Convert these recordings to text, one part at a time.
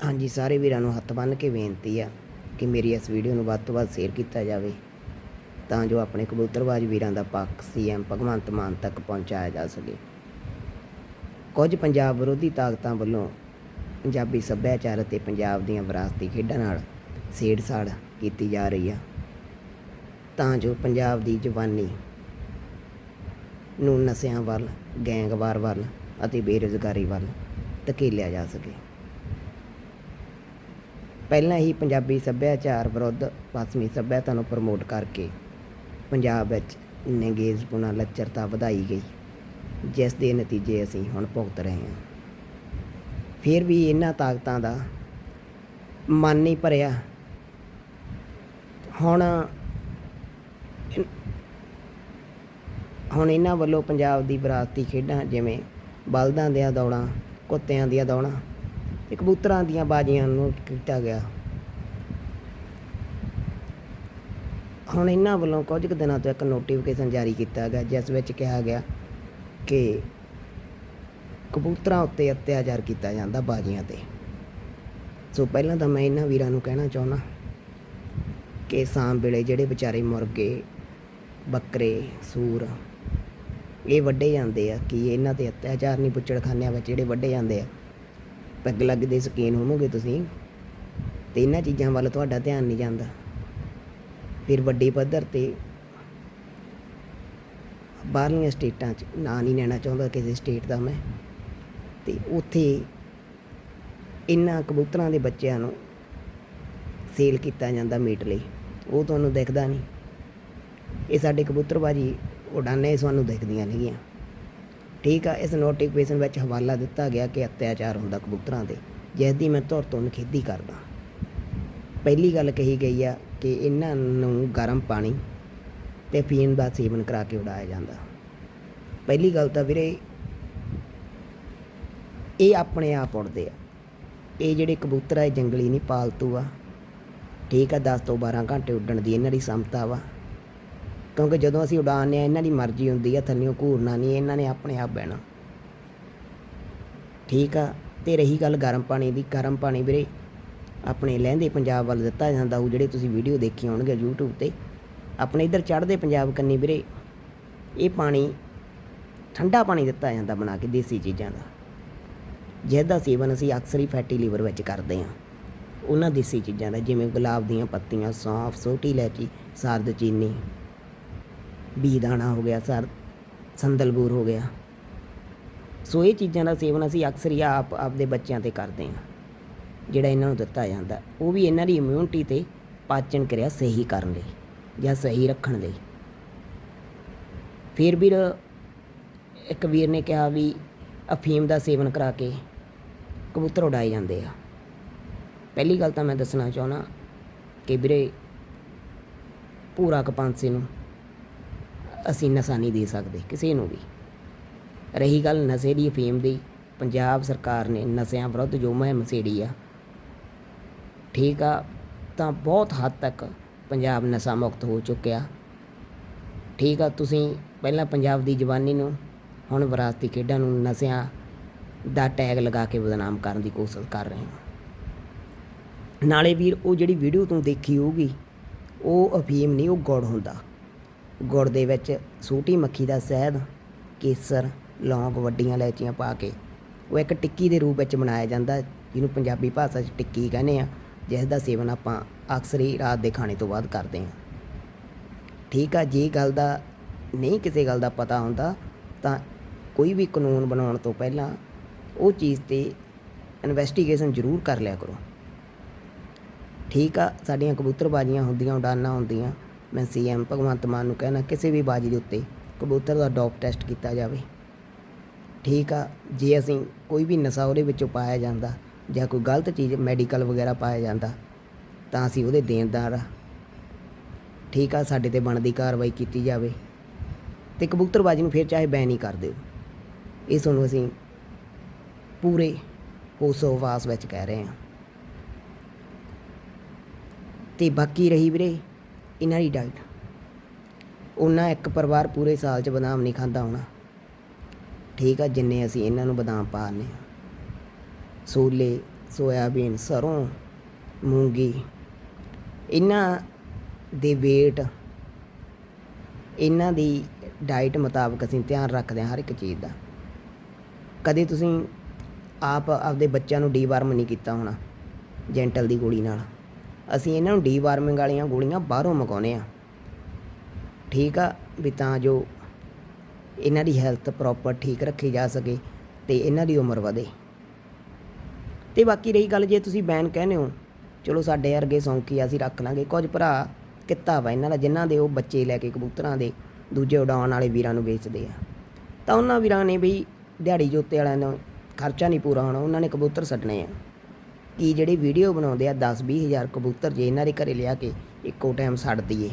ਹਾਂਜੀ, ਸਾਰੇ ਵੀਰਾਂ ਨੂੰ ਹੱਥ ਬੰਨ੍ਹ ਕੇ ਬੇਨਤੀ ਆ ਕਿ ਮੇਰੀ ਇਸ ਵੀਡੀਓ ਨੂੰ ਵੱਧ ਤੋਂ ਵੱਧ ਸ਼ੇਅਰ ਕੀਤਾ ਜਾਵੇ, ਤਾਂ ਜੋ ਆਪਣੇ ਕਬੂਤਰਬਾਜ਼ ਵੀਰਾਂ ਦਾ ਪੱਖ ਸੀਐਮ ਭਗਵੰਤ ਮਾਨ ਤੱਕ ਪਹੁੰਚਾਇਆ ਜਾ ਸਕੇ। ਕੁਝ ਪੰਜਾਬ ਵਿਰੋਧੀ ਤਾਕਤਾਂ ਵੱਲੋਂ ਪੰਜਾਬੀ ਸੱਭਿਆਚਾਰ ਅਤੇ ਪੰਜਾਬ ਦੀਆਂ ਵਿਰਾਸਤੀ ਖੇਡਾਂ ਨਾਲ ਛੇੜਛਾੜ ਕੀਤੀ ਜਾ ਰਹੀ ਆ, ਤਾਂ ਜੋ ਪੰਜਾਬ ਦੀ ਜਵਾਨੀ ਨੂੰ ਨਸ਼ਿਆਂ ਵੱਲ, ਗੈਂਗਵਾਰ ਵੱਲ ਅਤੇ ਬੇਰੁਜ਼ਗਾਰੀ ਵੱਲ ਧਕੇਲਿਆ ਜਾ ਸਕੇ। ਪਹਿਲਾਂ ਹੀ ਪੰਜਾਬੀ ਸੱਭਿਆਚਾਰ ਵਿਰੁੱਧ ਪੱਛਮੀ ਸੱਭਿਅਤਾ ਨੂੰ ਪ੍ਰਮੋਟ ਕਰਕੇ ਪੰਜਾਬ ਵਿੱਚ ਨੰਗੇਜ਼ਪੁਣਾ ਲੱਚਰਤਾ ਵਧਾਈ ਗਈ, ਜਿਸ ਦੇ ਨਤੀਜੇ ਅਸੀਂ ਹੁਣ ਭੁਗਤ ਰਹੇ ਹਾਂ। ਫਿਰ ਵੀ ਇਹਨਾਂ ਤਾਕਤਾਂ ਦਾ ਮਨ ਨਹੀਂ ਭਰਿਆ। ਹੁਣ ਹੁਣ ਇਹਨਾਂ ਵੱਲੋਂ ਪੰਜਾਬ ਦੀ ਵਿਰਾਸਤੀ ਖੇਡਾਂ ਜਿਵੇਂ ਬਲਦਾਂ ਦੀਆਂ ਦੌੜਾਂ, ਕੁੱਤਿਆਂ ਦੀਆਂ ਦੌੜਾਂ ਤੇ ਕਬੂਤਰਾਂ ਦੀਆਂ ਬਾਜ਼ੀਆਂ ਨੂੰ ਕੀਤਾ ਗਿਆ। ਹੁਣ ਇਹਨਾਂ ਵੱਲੋਂ ਕੁਝ ਕੁ ਦਿਨਾਂ ਤੋਂ ਇੱਕ ਨੋਟੀਫਿਕੇਸ਼ਨ ਜਾਰੀ ਕੀਤਾ ਗਿਆ, ਜਿਸ ਵਿੱਚ ਕਿਹਾ ਗਿਆ ਕਿ ਕਬੂਤਰਾਂ ਉੱਤੇ ਅਤਿਆਚਾਰ ਕੀਤਾ ਜਾਂਦਾ ਬਾਜ਼ੀਆਂ ਤੇ। ਸੋ ਪਹਿਲਾਂ ਤਾਂ ਮੈਂ ਇਹਨਾਂ ਵੀਰਾਂ ਨੂੰ ਕਹਿਣਾ ਚਾਹੁੰਦਾ ਕਿ ਸ਼ਾਮ ਵੇਲੇ ਜਿਹੜੇ ਵਿਚਾਰੇ ਮੁਰਗੇ, ਬੱਕਰੇ, ਸੂਰ, ਇਹ ਵੱਡੇ ਜਾਂਦੇ ਆ, ਕਿ ਇਹਨਾਂ ਤੇ ਅਤਿਆਚਾਰ ਨਹੀਂ ਬੁੱਚੜਖਾਨਿਆਂ ਵਿੱਚ ਜਿਹੜੇ ਵੱਡੇ ਜਾਂਦੇ ਆ ਪੈਗ ਲੱਗ ਦੇ ਸਕੀਨ ਹੋਵੋਗੇ ਤੁਸੀਂ। ਤੇ ਇਹਨਾਂ ਚੀਜ਼ਾਂ ਵੱਲ ਤੁਹਾਡਾ ਧਿਆਨ ਨਹੀਂ ਜਾਂਦਾ। ਫਿਰ ਵੱਡੇ ਪੱਧਰ ਤੇ ਬਾਹਰਲੀਆਂ ਸਟੇਟਾਂ 'ਚ ਨਾਂ ਨਹੀਂ ਲੈਣਾ ਚਾਹੁੰਦਾ ਕਿਸੇ ਸਟੇਟ ਦਾ ਮੈਂ। ਤੇ ਉੱਥੇ ਇਹਨਾਂ ਕਬੂਤਰਾਂ ਦੇ ਬੱਚਿਆਂ ਨੂੰ ਸੇਲ ਕੀਤਾ ਜਾਂਦਾ ਮੀਟ ਲਈ। ਉਹ ਤੁਹਾਨੂੰ ਦਿਖਦਾ ਨਹੀਂ। ਇਹ ਸਾਡੇ ਕਬੂਤਰਬਾਜੀ ਉਡਾਨੇ ਸਾਨੂੰ ਦਿਖਦੀਆਂ ਨਹੀਂਆਂ। ਠੀਕ ਆ, ਇਸ ਨੋਟੀਫਿਕੇਸ਼ਨ ਵਿੱਚ ਹਵਾਲਾ ਦਿੱਤਾ ਗਿਆ ਕਿ ਅਤਿਆਚਾਰ ਹੁੰਦਾ ਕਬੂਤਰਾਂ ਤੇ ਜਿਸ ਦੀ ਮੈਂ ਧੁਰ ਤੋਂ ਨਿਖੇਧੀ ਕਰਦਾ। ਪਹਿਲੀ ਗੱਲ ਕਹੀ ਗਈ ਆ ਕਿ ਇਹਨਾਂ ਨੂੰ ਗਰਮ ਪਾਣੀ ਤੇ ਪੀਣ ਦਾ ਸੇਵਨ ਕਰਾ ਕੇ ਉਡਾਇਆ ਜਾਂਦਾ। ਪਹਿਲੀ ਗੱਲ ਤਾਂ ਵੀਰੇ, ਇਹ ਆਪਣੇ ਆਪ ਉੜਦੇ ਆ। ਇਹ ਜਿਹੜੇ ਕਬੂਤਰ ਆ, ਇਹ ਜੰਗਲੀ ਨਹੀਂ, ਪਾਲਤੂ ਆ। ਠੀਕ ਆ 10 ਤੋਂ 12 ਘੰਟੇ ਉੱਡਣ ਦੀ ਇਹਨਾਂ ਦੀ ਸਮਤਾ ਵਾ। ਕਿਉਂਕਿ ਜਦੋਂ ਅਸੀਂ ਉਡਾਉਂਦੇ ਆ ਇਹਨਾਂ ਦੀ ਮਰਜ਼ੀ ਹੁੰਦੀ ਆ, ਥੱਲਿਓਂ ਘੂਰਨਾ ਨਹੀਂ, ਇਹਨਾਂ ਨੇ ਆਪਣੇ ਆਪ ਬਹਿਣਾ। ਠੀਕ ਆ? ਤੇ ਰਹੀ ਗੱਲ ਗਰਮ ਪਾਣੀ ਦੀ। ਗਰਮ ਪਾਣੀ ਵੀਰੇ, ਆਪਣੇ ਲਹਿੰਦੇ ਪੰਜਾਬ ਵੱਲ ਦਿੱਤਾ ਜਾਂਦਾ ਉਹ ਜਿਹੜੇ ਤੁਸੀਂ ਵੀਡੀਓ ਦੇਖੀ ਹੋਣਗੇ YouTube ਤੇ। ਆਪਣੇ ਇੱਧਰ ਚੜ੍ਹਦੇ ਪੰਜਾਬ ਕੰਨੀ ਵੀਰੇ, ਇਹ ਪਾਣੀ ਠੰਡਾ ਪਾਣੀ ਦਿੱਤਾ ਜਾਂਦਾ ਬਣਾ ਕੇ ਦੇਸੀ ਚੀਜ਼ਾਂ ਦਾ। ਜਿਸਦਾ ਸੇਵਨ ਅਸੀਂ ਅਕਸਰ ਹੀ ਫੈਟੀ ਲੀਵਰ ਵਿੱਚ ਕਰਦੇ ਹਾਂ। ਉਹਨਾਂ ਦੇਸੀ ਚੀਜ਼ਾਂ ਦਾ, ਜਿਵੇਂ ਗੁਲਾਬ ਦੀਆਂ ਪੱਤੀਆਂ, ਸੌਂਫ, ਸੋਟੀ, ਇਲਾਇਚੀ, ਸਰਦ, ਚੀਨੀ। ਬੀ ਦਾਣਾ ਹੋ ਗਿਆ, ਸਰ ਸੰਦਲਬੂਰ ਹੋ ਗਿਆ। ਸੋ ਇਹ ਚੀਜ਼ਾਂ ਦਾ ਸੇਵਨ ਅਸੀਂ ਅਕਸਰ ਹੀ ਆਪ, ਆਪਦੇ ਬੱਚਿਆਂ ਤੇ ਕਰਦੇ ਹਾਂ, ਜਿਹੜਾ ਇਹਨਾਂ ਨੂੰ ਦਿੱਤਾ ਜਾਂਦਾ। ਉਹ ਵੀ ਇਹਨਾਂ ਦੀ ਇਮਿਊਨਿਟੀ ਤੇ ਪਾਚਨ ਕਿਰਿਆ ਸਹੀ ਕਰਨ ਲਈ ਜਾਂ ਸਹੀ ਰੱਖਣ ਲਈ। ਫਿਰ ਵੀਰ ਇੱਕ ਵੀਰ ਨੇ ਕਿਹਾ ਵੀ ਅਫੀਮ ਦਾ ਸੇਵਨ ਕਰਾ ਕੇ ਕਬੂਤਰ ਉਡਾਏ ਜਾਂਦੇ ਆ। ਪਹਿਲੀ ਗੱਲ ਤਾਂ ਮੈਂ ਦੱਸਣਾ ਚਾਹੁੰਦਾ ਕਿ ਵੀਰੇ, ਪੂਰਾ ਕਪਾਂਸੇ ਨੂੰ ਅਸੀਂ ਨਸ਼ਾ ਨਹੀਂ ਦੇ ਸਕਦੇ, ਕਿਸੇ ਨੂੰ ਵੀ। ਰਹੀ ਗੱਲ ਨਸ਼ੇ ਦੀ ਅਫੀਮ ਦੀ, ਪੰਜਾਬ ਸਰਕਾਰ ਨੇ ਨਸ਼ਿਆਂ ਵਿਰੁੱਧ ਜੋ ਮੁਹਿੰਮ ਛੇੜੀ ਆ, ਠੀਕ ਆ, ਤਾਂ ਬਹੁਤ ਹੱਦ ਤੱਕ ਪੰਜਾਬ ਨਸ਼ਾ ਮੁਕਤ ਹੋ ਚੁੱਕਿਆ। ਠੀਕ ਆ, ਤੁਸੀਂ ਪਹਿਲਾਂ ਪੰਜਾਬ ਦੀ ਜਵਾਨੀ ਨੂੰ, ਹੁਣ ਵਿਰਾਸਤੀ ਖੇਡਾਂ ਨੂੰ ਨਸ਼ਿਆਂ ਦਾ ਟੈਗ ਲਗਾ ਕੇ ਬਦਨਾਮ ਕਰਨ ਦੀ ਕੋਸ਼ਿਸ਼ ਕਰ ਰਹੇ ਹੋ। ਨਾਲੇ ਵੀਰ, ਉਹ ਜਿਹੜੀ ਵੀਡੀਓ ਤੂੰ ਦੇਖੀ ਹੋਊਗੀ, ਉਹ ਅਫੀਮ ਨਹੀਂ, ਉਹ ਗੁੜ ਹੁੰਦਾ। ਗੁੜ ਦੇ ਵਿੱਚ ਸੂਟੀ ਮੱਖੀ ਦਾ ਸ਼ਹਿਦ, ਕੇਸਰ, ਲੌਂਗ ਵੱਡੀਆਂ ਇਲਾਇਚੀਆਂ ਪਾ ਕੇ ਉਹ ਇੱਕ ਟਿੱਕੀ ਦੇ ਰੂਪ ਵਿੱਚ ਬਣਾਇਆ ਜਾਂਦਾ ਜਿਹਨੂੰ ਪੰਜਾਬੀ ਭਾਸ਼ਾ 'ਚ ਟਿੱਕੀ ਕਹਿੰਦੇ ਆ ਜਿਸ ਦਾ ਸੇਵਨ ਆਪਾਂ ਅਕਸਰ ਹੀ ਰਾਤ ਦੇ ਖਾਣੇ ਤੋਂ ਬਾਅਦ ਕਰਦੇ ਹਾਂ। ਠੀਕ ਆ, ਜੇ ਗੱਲ ਦਾ ਨਹੀਂ ਕਿਸੇ ਗੱਲ ਦਾ ਪਤਾ ਹੁੰਦਾ, ਤਾਂ ਕੋਈ ਵੀ ਕਾਨੂੰਨ ਬਣਾਉਣ ਤੋਂ ਪਹਿਲਾਂ ਉਹ ਚੀਜ਼ ਤੇ ਇਨਵੈਸਟੀਗੇਸ਼ਨ ਜ਼ਰੂਰ ਕਰ ਲਿਆ ਕਰੋ। ਠੀਕ ਆ, ਸਾਡੀਆਂ ਕਬੂਤਰਬਾਜ਼ੀਆਂ ਹੁੰਦੀਆਂ ਉਡਾਨਾਂ ਹੁੰਦੀਆਂ ਮੈਂ ਸੀਐਮ ਭਗਵੰਤ ਮਾਨ ਨੂੰ ਕਹਿਣਾ ਕਿਸੇ ਵੀ ਬਾਜੀ ਦੇ ਉੱਤੇ ਕਬੂਤਰ ਦਾ ਡੋਪ ਟੈਸਟ ਕੀਤਾ ਜਾਵੇ। ਠੀਕ ਆ, ਜੇ ਅਸੀਂ ਕੋਈ ਵੀ ਨਸ਼ਾ ਉਹਦੇ ਵਿੱਚੋਂ ਪਾਇਆ ਜਾਂਦਾ ਜਾਂ ਕੋਈ ਗਲਤ ਚੀਜ਼ ਮੈਡੀਕਲ ਵਗੈਰਾ ਪਾਇਆ ਜਾਂਦਾ, ਤਾਂ ਅਸੀਂ ਉਹਦੇ ਦੇਣਦਾਰ ਆ। ਠੀਕ ਆ, ਸਾਡੇ ਤੇ ਬਣਦੀ ਕਾਰਵਾਈ ਕੀਤੀ ਜਾਵੇ ਤੇ ਕਬੂਤਰਬਾਜੀ ਨੂੰ ਫਿਰ ਚਾਹੇ ਬੈਨ ਹੀ ਕਰ ਦਿਓ। ਇਹ ਤੁਹਾਨੂੰ ਅਸੀਂ ਪੂਰੇ ਹੋਸੋ ਵਾਸ ਵਿੱਚ ਕਹਿ ਰਹੇ ਹਾਂ। ਤੇ ਬਾਕੀ ਰਹੀ ਵੀਰੇ ਇਹਨਾਂ ਦੀ ਡਾਈਟ ਉਹਨਾਂ ਇੱਕ ਪਰਿਵਾਰ ਪੂਰੇ ਸਾਲ 'ਚ ਬਦਾਮ ਨਹੀਂ ਖਾਂਦਾ ਹੋਣਾ। ਠੀਕ ਆ, ਜਿੰਨੇ ਅਸੀਂ ਇਹਨਾਂ ਨੂੰ ਬਦਾਮ ਪਾਉਂਦੇ ਹਾਂ। ਛੋਲੇ ਸੋਇਆਬੀਨ, ਸਰੋਂ, ਮੂੰਗੀ, ਇਹਨਾਂ ਦੇ weight, ਇਹਨਾਂ ਦੀ ਡਾਈਟ ਮੁਤਾਬਕ ਅਸੀਂ ਧਿਆਨ ਰੱਖਦੇ ਹਾਂ ਹਰ ਇੱਕ ਚੀਜ਼ ਦਾ। ਕਦੇ ਤੁਸੀਂ ਆਪ ਆਪਦੇ ਬੱਚਿਆਂ ਨੂੰ ਡੀਵਾਰਮ ਨਹੀਂ ਕੀਤਾ ਹੋਣਾ, ਜੈਂਟਲ ਦੀ ਗੋਲੀ ਨਾਲ। ਅਸੀਂ ਇਹਨਾਂ ਨੂੰ ਡੀਵਾਰਮਿੰਗ ਵਾਲੀਆਂ ਗੋਲੀਆਂ ਬਾਹਰੋਂ ਮੰਗਾਉਂਦੇ ਆ ਠੀਕ ਆ ਵੀ ਤਾਂ ਜੋ ਇਹਨਾਂ ਦੀ ਹੈਲਥ ਪ੍ਰੋਪਰ ਠੀਕ ਰੱਖੀ ਜਾ ਸਕੇ ਤੇ ਇਹਨਾਂ ਦੀ ਉਮਰ ਵਧੇ। ਤੇ ਬਾਕੀ ਰਹੀ ਗੱਲ ਜੇ ਤੁਸੀਂ ਬੈਨ ਕਹਿੰਦੇ ਹੋ ਚਲੋ ਸਾਡੇ ਵਰਗੇ ਸੌਂਕੀ ਆ, ਅਸੀਂ ਰੱਖ ਲਾਂਗੇ। ਕੁਝ ਭਰਾ ਕਿੱਤਾ ਵਾ ਇਹਨਾਂ ਦਾ ਜਿਨ੍ਹਾਂ ਦੇ ਉਹ ਬੱਚੇ ਲੈ ਕੇ ਕਬੂਤਰਾਂ ਦੇ ਦੂਜੇ ਉਡਾਉਣ ਵਾਲੇ ਵੀਰਾਂ ਨੂੰ ਵੇਚਦੇ ਆ। ਤਾਂ ਉਹਨਾਂ ਵੀਰਾਂ ਨੇ ਵੀ ਦਿਹਾੜੀ ਜੋਤੇ ਵਾਲਿਆਂ ਨੂੰ ਖਰਚਾ ਨਹੀਂ ਪੂਰਾ ਹੋਣਾ ਉਹਨਾਂ ਨੇ ਕਬੂਤਰ ਛੱਡਣੇ ਆ। ਕੀ ਜਿਹੜੇ ਵੀਡੀਓ ਬਣਾਉਂਦੇ ਆ 10 20 ਹਜ਼ਾਰ ਕਬੂਤਰ ਜੇ ਇਹਨਾਂ ਦੇ ਘਰੇ ਲਿਆ ਕੇ ਇੱਕੋ ਟਾਈਮ ਛੱਡ ਦਈਏ,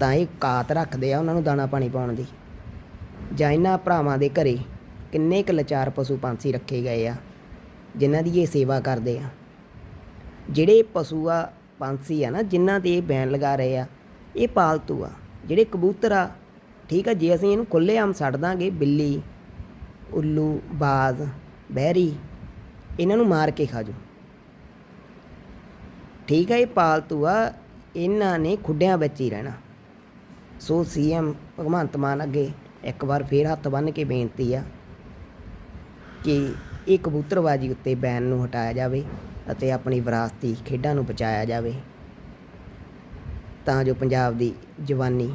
ਤਾਂ ਇਹ ਕਾਤ ਰੱਖਦੇ ਆ ਉਹਨਾਂ ਨੂੰ ਦਾਣਾ ਪਾਣੀ ਪਾਉਣ ਦੀ। ਜਾਂ ਇਹਨਾਂ ਭਰਾਵਾਂ ਦੇ ਘਰੇ ਕਿੰਨੇ ਕੁ ਲਚਾਰ ਪਸ਼ੂ ਪੰਛੀ ਰੱਖੇ ਗਏ ਆ, ਜਿਨ੍ਹਾਂ ਦੀ ਇਹ ਸੇਵਾ ਕਰਦੇ ਆ। ਜਿਹੜੇ ਪਸ਼ੂ ਆ, ਪੰਛੀ ਆ ਨਾ, ਜਿਨ੍ਹਾਂ ਤੇ ਇਹ ਬੈਨ ਲਗਾ ਰਹੇ ਆ, ਇਹ ਪਾਲਤੂ ਆ। ਜਿਹੜੇ ਕਬੂਤਰ ਆ, ਠੀਕ ਆ, ਜੇ ਅਸੀਂ ਇਹਨੂੰ ਖੁੱਲੇ ਆਮ ਛੱਡ ਦਾਂਗੇ, ਬਿੱਲੀ, ਉੱਲੂ, ਬਾਜ਼, ਬਹਿਰੀ, ਇਹਨਾਂ ਨੂੰ ਮਾਰ ਕੇ ਖਾਜੋ ਠੀਕ ਹੈ ਇਹ ਪਾਲਤੂ ਆ, ਇਹਨਾਂ ਨੇ ਖੁੱਡਿਆਂ ਵਿੱਚ ਹੀ ਰਹਿਣਾ। ਸੋ ਸੀਐਮ ਭਗਵੰਤ ਮਾਨ ਅੱਗੇ ਇੱਕ ਵਾਰ ਫੇਰ ਹੱਥ ਬੰਨ੍ਹ ਕੇ ਬੇਨਤੀ ਆ ਕਿ ਇਹ ਕਬੂਤਰਬਾਜੀ ਉੱਤੇ ਬੈਨ ਨੂੰ ਹਟਾਇਆ ਜਾਵੇ ਅਤੇ ਆਪਣੀ ਵਿਰਾਸਤੀ ਖੇਡਾਂ ਨੂੰ ਬਚਾਇਆ ਜਾਵੇ। ਤਾਂ ਜੋ ਪੰਜਾਬ ਦੀ ਜਵਾਨੀ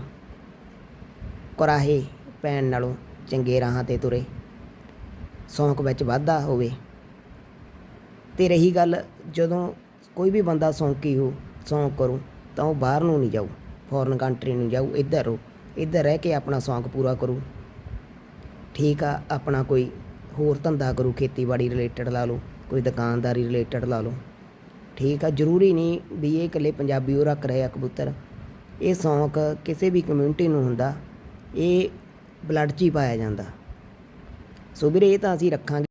ਕੁਰਾਹੇ ਪੈਣ ਨਾਲੋਂ ਚੰਗੇ ਰਾਹਾਂ ਤੇ ਤੁਰੇ, ਸੌਂਕ ਵਿੱਚ ਵਾਧਾ ਹੋਵੇ। ਤੇ ਰਹੀ ਗੱਲ ਜਦੋਂ ਕੋਈ ਵੀ ਬੰਦਾ ਸੌਂਕੀ ਹੋ ਸੌਂਕ ਕਰੋ, ਤਾਂ ਉਹ ਬਾਹਰ ਨੂੰ ਨਹੀਂ ਜਾਊ ਫੋਰਨ ਕੰਟਰੀ ਨੂੰ ਜਾਊ, ਇੱਧਰ ਰਹੋ, ਇੱਧਰ ਰਹਿ ਕੇ ਆਪਣਾ ਸੌਂਕ ਪੂਰਾ ਕਰੋ। ਠੀਕ ਆ, ਆਪਣਾ ਕੋਈ ਹੋਰ ਧੰਦਾ ਕਰੋ, ਖੇਤੀਬਾੜੀ ਰਿਲੇਟਡ ਲਾ ਲਓ, ਕੋਈ ਦੁਕਾਨਦਾਰੀ ਰਿਲੇਟਡ ਲਾ ਲਓ। ਠੀਕ ਆ, ਜ਼ਰੂਰੀ ਨਹੀਂ ਵੀ ਇਹ ਇਕੱਲੇ ਪੰਜਾਬੀ ਉਹ ਰੱਖ ਰਹੇ ਆ ਕਬੂਤਰ। ਇਹ ਸੌਂਕ ਕਿਸੇ ਵੀ ਕਮਿਊਨਿਟੀ ਨੂੰ ਹੁੰਦਾ, ਇਹ ਬਲੱਡ 'ਚ ਹੀ ਪਾਇਆ ਜਾਂਦਾ। ਸੋ ਵੀਰੇ, ਇਹ ਤਾਂ ਅਸੀਂ ਰੱਖਾਂਗੇ।